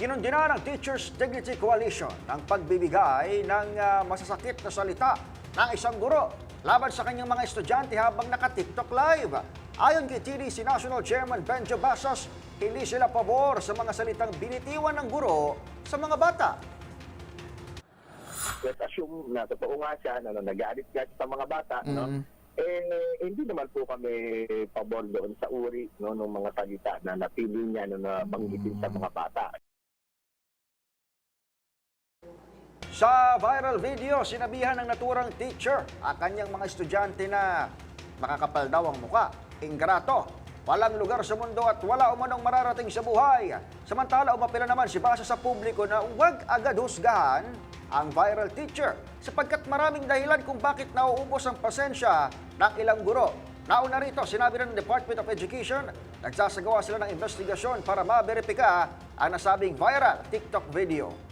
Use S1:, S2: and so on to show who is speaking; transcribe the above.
S1: Kinundina ng Teachers Dignity Coalition ang pagbibigay ng ah, masasakit na salita ng isang guro laban sa kanyang mga estudyante habang naka-TikTok live. Ayon kay TDC National Chairman Benjo Basas, hindi sila pabor sa mga salitang binitiwan ng guro sa mga bata.
S2: let's assume na totoo nga siya na, na nag-aalit nga sa mga bata, no? Eh, hindi naman po kami pabor doon sa uri no, ng mga salita na napili niya no, na banggitin sa mga bata.
S1: Sa viral video, sinabihan ng naturang teacher ang kanyang mga estudyante na makakapal daw ang muka, ingrato, walang lugar sa mundo at wala umanong mararating sa buhay. Samantala, umapila naman si Basa sa publiko na huwag agad husgahan ang viral teacher sapagkat maraming dahilan kung bakit nauubos ang pasensya ng ilang guro. Nauna rito, sinabi ng Department of Education, nagsasagawa sila ng investigasyon para maberipika ang nasabing viral TikTok video.